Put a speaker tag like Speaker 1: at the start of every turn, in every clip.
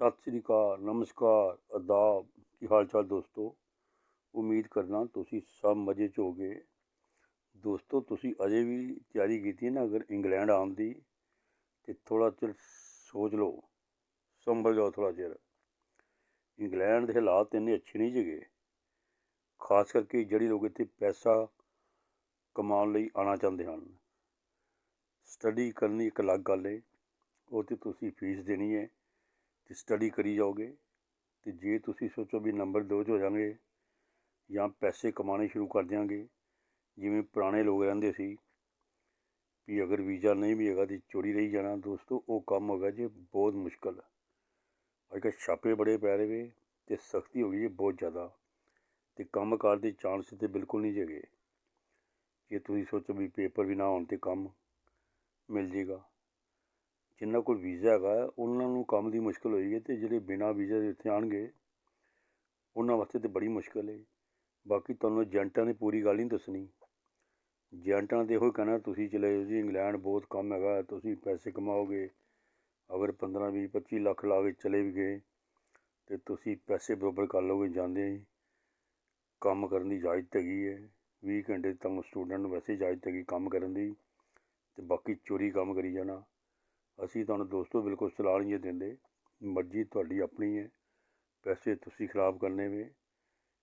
Speaker 1: ਸਤਿ ਸ੍ਰੀ ਅਕਾਲ, ਨਮਸਕਾਰ, ਅਦਾਬ। ਕੀ ਹਾਲ ਚਾਲ ਦੋਸਤੋ? ਉਮੀਦ ਕਰਨਾ ਤੁਸੀਂ ਸਭ ਮਜ਼ੇ 'ਚ ਹੋਗੇ ਦੋਸਤੋ, ਤੁਸੀਂ ਅਜੇ ਵੀ ਤਿਆਰੀ ਕੀਤੀ ਨਾ ਅਗਰ ਇੰਗਲੈਂਡ ਆਉਣ ਦੀ, ਤੇ ਥੋੜਾ ਚਿਰ ਸੋਚ ਲਓ, ਸੰਭਲ ਜਾਓ ਥੋੜਾ ਚਿਰ। ਇੰਗਲੈਂਡ ਦੇ ਹਾਲਾਤ ਇੰਨੇ ਅੱਛੇ ਨਹੀਂ ਜਗੇ ਖਾਸ ਕਰਕੇ ਜਿਹੜੇ ਲੋਕ ਇੱਥੇ ਪੈਸਾ ਕਮਾਉਣ ਲਈ ਆਉਣਾ ਚਾਹੁੰਦੇ ਹਨ। ਸਟੱਡੀ ਕਰਨੀ ਇੱਕ ਅਲੱਗ ਗੱਲ ਹੈ ਉਹ ਤੇ ਤੁਸੀਂ ਫੀਸ ਦੇਣੀ ਹੈ ਅਤੇ ਸਟੱਡੀ ਕਰੀ ਜਾਓਗੇ ਅਤੇ ਜੇ ਤੁਸੀਂ ਸੋਚੋ ਵੀ ਨੰਬਰ ਦੋ 'ਚ ਹੋ ਜਾਣਗੇ ਜਾਂ ਪੈਸੇ ਕਮਾਉਣੇ ਸ਼ੁਰੂ ਕਰ ਦਿਆਂਗੇ, ਜਿਵੇਂ ਪੁਰਾਣੇ ਲੋਕ ਰਹਿੰਦੇ ਸੀ, ਵੀ ਅਗਰ ਵੀਜ਼ਾ ਨਹੀਂ ਵੀ ਹੈਗਾ ਤੇ ਚੋਰੀ ਰਹੀ ਜਾਣਾ, ਦੋਸਤੋ ਉਹ ਕੰਮ ਹੋ ਗਿਆ ਜੀ ਬਹੁਤ ਮੁਸ਼ਕਲ। ਅੱਜ ਕੱਲ੍ਹ ਛਾਪੇ ਬੜੇ ਪੈ ਰਹੇ ਵੇ ਤੇ ਸਖਤੀ ਹੋ ਗਈ ਹੈ ਬਹੁਤ ਜ਼ਿਆਦਾ ਤੇ ਕੰਮਕਾਰ ਦੇ ਚਾਂਸ ਤੇ ਬਿਲਕੁਲ ਨਹੀਂ ਜਗੇ ਜੇ ਤੁਸੀਂ ਸੋਚੋ ਵੀ ਪੇਪਰ ਵੀ ਨਾ ਹੋਣ ਤੇ ਕੰਮ ਮਿਲ ਜੇਗਾ। ਜਿਨ੍ਹਾਂ ਕੋਲ ਵੀਜ਼ਾ ਹੈਗਾ, ਉਹਨਾਂ ਨੂੰ ਕੰਮ ਦੀ ਮੁਸ਼ਕਲ ਹੋਈ ਹੈ ਅਤੇ ਜਿਹੜੇ ਬਿਨਾਂ ਵੀਜ਼ਾ ਦੇ ਇੱਥੇ ਆਉਣਗੇ, ਉਹਨਾਂ ਵਾਸਤੇ ਤਾਂ ਬੜੀ ਮੁਸ਼ਕਲ ਹੈ ਬਾਕੀ ਤੁਹਾਨੂੰ ਏਜੰਟਾਂ ਨੇ ਪੂਰੀ ਗੱਲ ਨਹੀਂ ਦੱਸਣੀ। ਏਜੰਟਾਂ ਦੇ ਇਹੋ ਕਹਿਣਾ, ਤੁਸੀਂ ਚਲੇ ਜਾਓ ਜੀ, ਇੰਗਲੈਂਡ ਬਹੁਤ ਕੰਮ ਹੈਗਾ, ਤੁਸੀਂ ਪੈਸੇ ਕਮਾਓਗੇ, ਅਗਰ 15 20 25 ਲੱਖ ਲਾ ਕੇ ਚਲੇ ਵੀ ਗਏ, ਤੇ ਤੁਸੀਂ ਪੈਸੇ ਬਰੋਬਰ ਕਰ ਲਓਗੇ ਜਾਂਦੇ ਹੀ। ਕੰਮ ਕਰਨ ਦੀ ਇਜਾਜ਼ਤ ਹੈਗੀ ਹੈ 20 ਘੰਟੇ ਤੁਹਾਨੂੰ ਸਟੂਡੈਂਟ ਨੂੰ ਵੈਸੇ ਇਜਾਜ਼ਤ ਹੈਗੀ ਕੰਮ ਕਰਨ ਦੀ, ਤੇ ਬਾਕੀ ਚੋਰੀ ਕੰਮ ਕਰੀ ਜਾਣਾ। ਅਸੀਂ ਤੁਹਾਨੂੰ ਦੋਸਤੋ ਬਿਲਕੁਲ ਸਲਾਹ ਨਹੀਂ ਦਿੰਦੇ। ਮਰਜ਼ੀ ਤੁਹਾਡੀ ਆਪਣੀ ਹੈ। ਪੈਸੇ ਤੁਸੀਂ ਖਰਾਬ ਕਰਨੇ ਵੇ।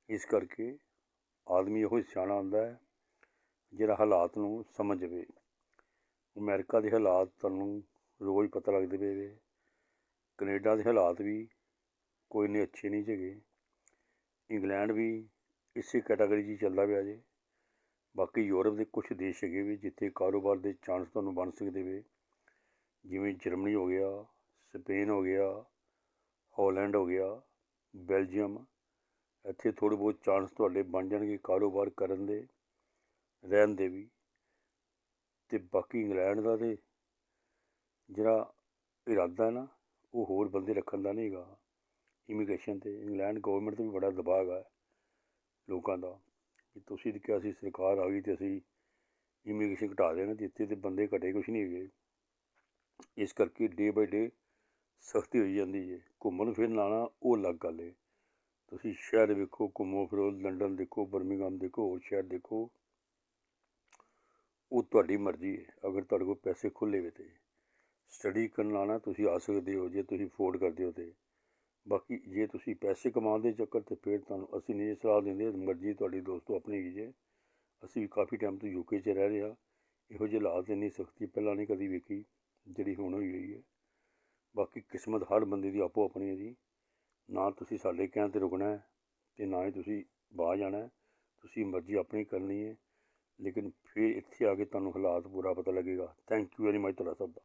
Speaker 1: ਇਸ ਕਰਕੇ ਆਦਮੀ ਉਹ ਸਿਆਣਾ ਹੁੰਦਾ ਹੈ, ਜਿਹੜਾ ਹਾਲਾਤ ਨੂੰ ਸਮਝ ਜਾਵੇ ਅਮਰੀਕਾ ਦੇ ਹਾਲਾਤ ਤੁਹਾਨੂੰ ਰੋਜ਼ ਪਤਾ ਲੱਗਦੇ ਪਏ ਵੇ ਕੈਨੇਡਾ ਦੇ ਹਾਲਾਤ ਵੀ ਕੋਈ ਨੇ ਅੱਛੇ ਨਹੀਂ ਹੈਗੇ ਇੰਗਲੈਂਡ ਵੀ ਇਸੇ ਕੈਟਾਗਰੀ 'ਚ ਹੀ ਚੱਲਦਾ ਪਿਆ ਜੇ। ਬਾਕੀ ਯੂਰਪ ਦੇ ਕੁਝ ਦੇਸ਼ ਹੈਗੇ ਵੀ ਜਿੱਥੇ ਕਾਰੋਬਾਰ ਦੇ ਚਾਂਸ ਤੁਹਾਨੂੰ ਬਣ ਸਕਦੇ ਵੇ। ਜਿਵੇਂ ਜਰਮਨੀ ਹੋ ਗਿਆ, ਸਪੇਨ ਹੋ ਗਿਆ, ਹੋਲੈਂਡ ਹੋ ਗਿਆ, ਬੈਲਜੀਅਮ, ਇੱਥੇ ਥੋੜ੍ਹੇ ਬਹੁਤ ਚਾਂਸ ਤੁਹਾਡੇ ਬਣ ਜਾਣਗੇ ਕਾਰੋਬਾਰ ਕਰਨ ਦੇ, ਰਹਿਣ ਦੇ ਵੀ। ਅਤੇ ਬਾਕੀ ਇੰਗਲੈਂਡ ਦਾ ਤੇ ਜਿਹੜਾ ਇਰਾਦਾ ਹੈ ਨਾ, ਉਹ ਹੋਰ ਬੰਦੇ ਰੱਖਣ ਦਾ ਨਹੀਂ ਹੈਗਾ। ਇਮੀਗ੍ਰੇਸ਼ਨ ਤੇ ਇੰਗਲੈਂਡ ਗਵਰਨਮੈਂਟ ਤੇ ਵੀ ਬੜਾ ਦਬਾਅ ਹੈ ਲੋਕਾਂ ਦਾ। ਕਿ ਤੁਸੀਂ ਕਿਹਾ ਸੀ ਸਰਕਾਰ ਆ ਗਈ ਤੇ ਅਸੀਂ ਇਮੀਗ੍ਰੇਸ਼ਨ ਘਟਾ ਦੇਣਾ, ਜਿੱਥੇ ਤੇ ਬੰਦੇ ਘਟੇ ਕੁਛ ਨਹੀਂ ਹੈਗੇ। ਇਸ ਕਰਕੇ ਡੇ ਬਾਏ ਡੇ ਸਖਤੀ ਹੋਈ ਜਾਂਦੀ ਹੈ। ਘੁੰਮਣ ਫਿਰਨ ਆਉਣਾ ਉਹ ਅਲੱਗ ਗੱਲ ਹੈ। ਤੁਸੀਂ ਸ਼ਹਿਰ ਵੇਖੋ, ਘੁੰਮੋ ਫਿਰੋ, ਲੰਡਨ ਦੇਖੋ ਬਰਮਿੰਗਮ ਦੇਖੋ, ਹੋਰ ਸ਼ਹਿਰ ਦੇਖੋ, ਉਹ ਤੁਹਾਡੀ ਮਰਜ਼ੀ ਹੈ। ਅਗਰ ਤੁਹਾਡੇ ਕੋਲ ਪੈਸੇ ਖੁੱਲੇ ਵੇ ਤੇ ਸਟੱਡੀ ਕਰਨ ਆਉਣਾ ਤੁਸੀਂ ਆ ਸਕਦੇ ਹੋ, ਜੇ ਤੁਸੀਂ ਅਫੋਰਡ ਕਰਦੇ ਹੋ ਤੇ। ਬਾਕੀ ਜੇ ਤੁਸੀਂ ਪੈਸੇ ਕਮਾਉਣ ਦੇ ਚੱਕਰ ਤੇ ਫਿਰ ਤੁਹਾਨੂੰ ਅਸੀਂ ਨਹੀਂ ਸਲਾਹ ਦਿੰਦੇ, ਮਰਜ਼ੀ ਤੁਹਾਡੀ ਦੋਸਤੋ ਆਪਣੀ ਹੀ। ਜੇ ਅਸੀਂ ਵੀ ਕਾਫੀ ਟਾਈਮ ਤੋਂ ਯੂਕੇ 'ਚ ਰਹਿ ਰਹੇ ਹਾਂ। ਇਹੋ ਜਿਹੇ ਹਾਲਾਤ ਇੰਨੀ ਸਖਤੀ ਪਹਿਲਾਂ ਨਹੀਂ ਕਦੀ ਵੇਖੀ। ਜਿਹੜੀ ਹੁਣ ਹੋਈ ਹੋਈ ਹੈ। ਬਾਕੀ ਕਿਸਮਤ ਹਰ ਬੰਦੇ ਦੀ ਆਪੋ ਆਪਣੀ ਹੈ ਜੀ। ਨਾ ਤੁਸੀਂ ਸਾਡੇ ਕਹਿਣ 'ਤੇ ਰੁਕਣਾ ਹੈ ਤੇ ਨਾ ਹੀ ਤੁਸੀਂ ਬਾਹਰ ਜਾਣਾ ਹੈ। ਤੁਸੀਂ ਮਰਜ਼ੀ ਆਪਣੀ ਕਰਨੀ ਹੈ। ਲੇਕਿਨ ਫਿਰ ਇੱਥੇ ਆ ਕੇ ਤੁਹਾਨੂੰ ਹਾਲਾਤ ਪੂਰਾ ਪਤਾ ਲੱਗੇਗਾ। ਥੈਂਕ ਯੂ ਵੈਰੀ ਮਚ ਤੁਹਾਡਾ ਸਭ ਦਾ।